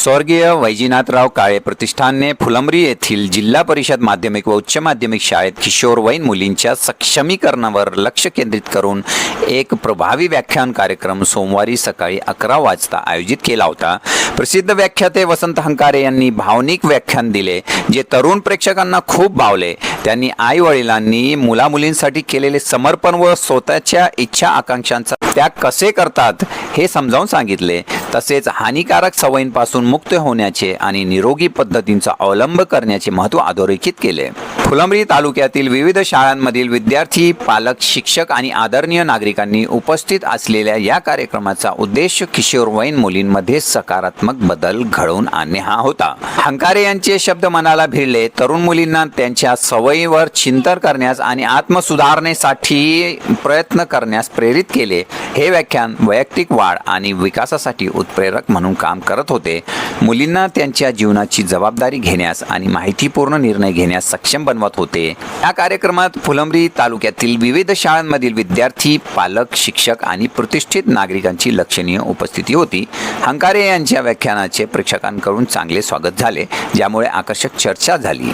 स्वर्गीय वैजीनाथराव काळे प्रतिष्ठानने फुलंब्री येथील जिल्हा परिषद माध्यमिक व उच्च माध्यमिक शाळेत किशोरवयीन मुलींच्या सक्षमीकरणावर लक्ष केंद्रित करून एक प्रभावी व्याख्यान कार्यक्रम सोमवारी सकाळी अकरा वाजता आयोजित केला होता. प्रसिद्ध व्याख्याते वसंत हंकारे यांनी भावनिक व्याख्यान दिले जे तरुण प्रेक्षकांना खूप भावले. त्यांनी आई वडिलांनी मुलामुलींसाठी केलेले समर्पण व स्वतःच्या इच्छा आकांक्षांचा त्याग कसे करतात हे समजावून सांगितले. तसेच हानिकारक सवयींपासून मुक्त होण्याचे आणि निरोगी पद्धतींचा अवलंब करण्याचे महत्त्व अधोरेखित केले. फुलंब्री तालुक्यातील विविध शाळांमधील विद्यार्थी पालक शिक्षक आणि आदरणीय नागरिकांनी उपस्थित असलेल्या या कार्यक्रमाचा उद्देश किशोरवयीन मुलींमध्ये सकारात्मक बदल घडवून आणणे हा होता. हंकारे यांचे शब्द मनाला भिडले. तरुण मुलींना त्यांच्या सवयीवर चिंतन करण्यास आणि आत्मसुधारणेसाठी प्रयत्न करण्यास प्रेरित केले. हे व्याख्यान वैयक्तिक वाढ आणि विकासासाठी उत्प्रेरक म्हणून काम करत होते. मुलींना त्यांच्या जीवनाची जबाबदारी घेण्यास आणि माहितीपूर्ण निर्णय घेण्यास सक्षम बनवत होते. या कार्यक्रमात फुलंब्री तालुक्यातील विविध शाळांमधील विद्यार्थी पालक शिक्षक आणि प्रतिष्ठित नागरिकांची लक्षणीय उपस्थिती होती. हंकारे यांच्या व्याख्यानाचे प्रेक्षकांकडून चांगले स्वागत झाले ज्यामुळे आकर्षक चर्चा झाली.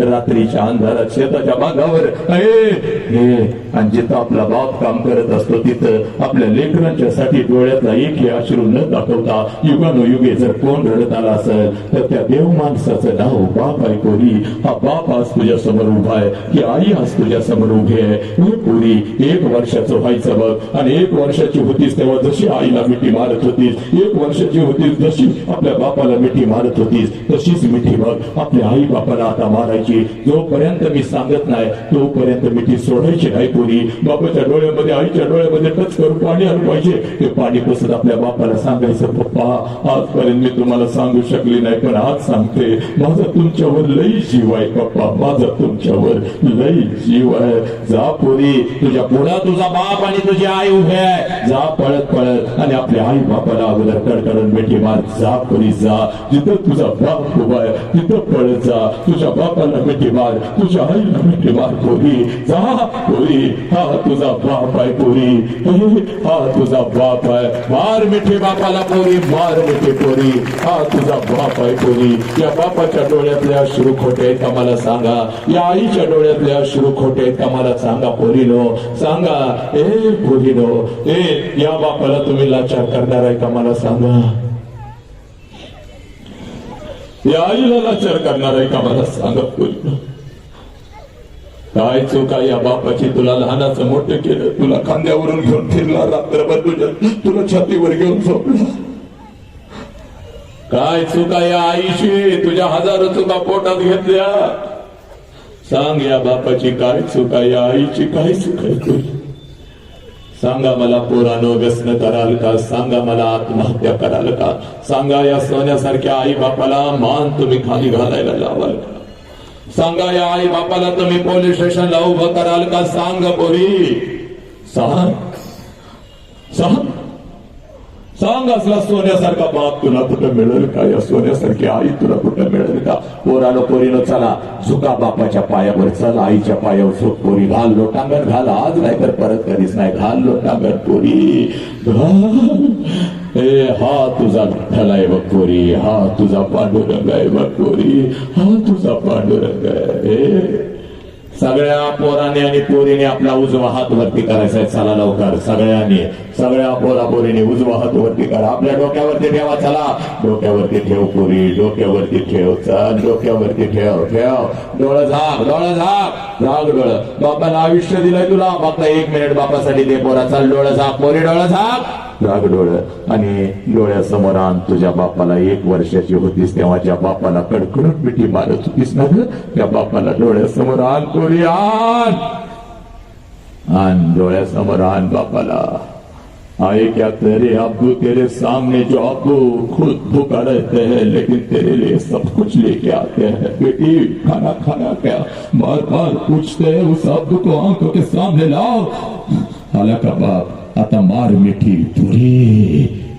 रात्रीच्या अंधारात शेताच्या बागावर. आणि जिथं आपला बाप काम करत असतो तिथं. आपल्या लेकरांच्या साठी डोळ्यातला एकही अश्रू न दाखवता युगानुयुगे जर कोण रडत आला असेल तर त्या देव माणसाचं नाव बाप आहे कोरी हा बाप आज तुझ्या समोर उभा आहे की आई आज तुझ्या समोर उभी आहे. हे कोरी एक वर्षाचं व्हायचं बघ. आणि एक वर्षाची होतीस तेव्हा जशी आईला मिठी मारत होतीस एक वर्षाची होतीस जशी आपल्या बापाला मिठी मारत होतीस तशीच मिठी बघ. आपल्या आई बापाला आता मारायची जोपर्यंत मी सांगत नाही तोपर्यंत मी ती सोडायची नाही पोरी. बापाच्या डोळ्यामध्ये आईच्या डोळ्यामध्ये टच करून पाणी आलं पाहिजे. ते पाणी पुसत आपल्या बापाला सांगायचं पप्पा आजपर्यंत मी तुम्हाला सांगू शकले नाही पण आज सांगते. माझं तुमच्यावर लई जीव आहे पप्पा. माझं तुमच्यावर लई जीव आहे. जा पोरी तुझ्या पुढा तुझा बाप आणि तुझी आई उभे आहे. जा पळत पळत. आणि आपल्या आई बापाला अगोदर कडकडून मिठी मार. जा पोरी जा. जिथं तुझा बाप उभा आहे तिथं पळत जा. तुझ्या बापा मिठी मार तुझ्या आई मिठी मार पोरी जा पोरी हा तुझा बाप आहे पोरी हा तुझा बाप आहे. मार मिठी बापाला पोरी मार मिठी पोरी हा तुझा बाप आहे पोरी या बापाच्या डोळ्यातले अश्रू खोटे आहेत मला सांगा? या आईच्या डोळ्यातले अश्रू खोटे आहेत का मला सांगा पोरीनो? सांगा. ए पोरीनो ए या बापाला तुम्ही लाचार करणार आहे का मला सांगा? या आईला लाचार करणार आहे का मला सांगत पोरीनो काय चुका या बापाची? तुला लहानाचं मोठं केलं तुला खांद्यावरून घेऊन फिरला रात्रभर तुझ्या तुला छातीवर घेऊन झोपला काय चुका या आईशी? तुझ्या हजारो चुका पोटात घेतल्या. सांग या बापाची काय चुका या आईची? काय चुकाय आहे तुझी? सांगा मला पोरानो व्यसन कराल का? सांगा मला आत्महत्या कराल का? सांगा या सोन्यासारख्या आई बापाला मान तुम्ही खाली घालायला लावाल का? सांगा या आई बापाला तुम्ही पोलीस स्टेशनला उभं कराल का? सांग पोरी. सांग सांग सांग असला सोन्यासारखा बाप तुला कुठं मिळेल का या सोन्यासारखी आई तुला कुठं मिळेल का पोरानं पोरीनं चला झुका बापाच्या पायावर चला आईच्या पायावर झोप पोरी घाल लोटांगण घाल आज नाही तर परत कधीच नाही घाल लोटांगण पोरी ए हा तुझा विठ्ठल आहे बघ पोरी हा तुझा पांडुरंग आहे बघ पोरी हा तुझा पांडुरंग आहे सगळ्या पोराने आणि पोरीने आपला उजवा हात वरती करायचा आहे चला लवकर. सगळ्यांनी सगळ्या पोरा पोरीने उजवा हात वरती करा. आपल्या डोक्यावरती ठेवा चला. डोक्यावरती ठेव पोरी डोक्यावरती ठेव चल. डोक्यावरती ठेव ठेव. डोळं झाक डोळं झाक. झाक डोळं. बापाला आयुष्य दिलंय तुला. फक्त एक मिनिट बापासाठी दे पोरा. चल डोळं झाक. पोरी डोळं झाक. राग डोळं आणि डोळ्यासमोर आण तुझ्या बापाला एक वर्षाची होतीस तेव्हा ज्या बापाला कडकडून मिठी मारत होतीस ना त्या बापाला डोळ्यासमोर आण पोरी आण आण डोळ्यासमोर आण बापाला आए क्या तेरे अब्बू तेरे सामने जो अब्बू खुद भूखा रहते हैं लेकिन तेरे लिए सब कुछ लेके आते हैं बेटी खाना खाना क्या बार बार पूछते हैं उस अब्बू को आँखों के सामने लाओ आला का बाप आता मार मिठी पुरी.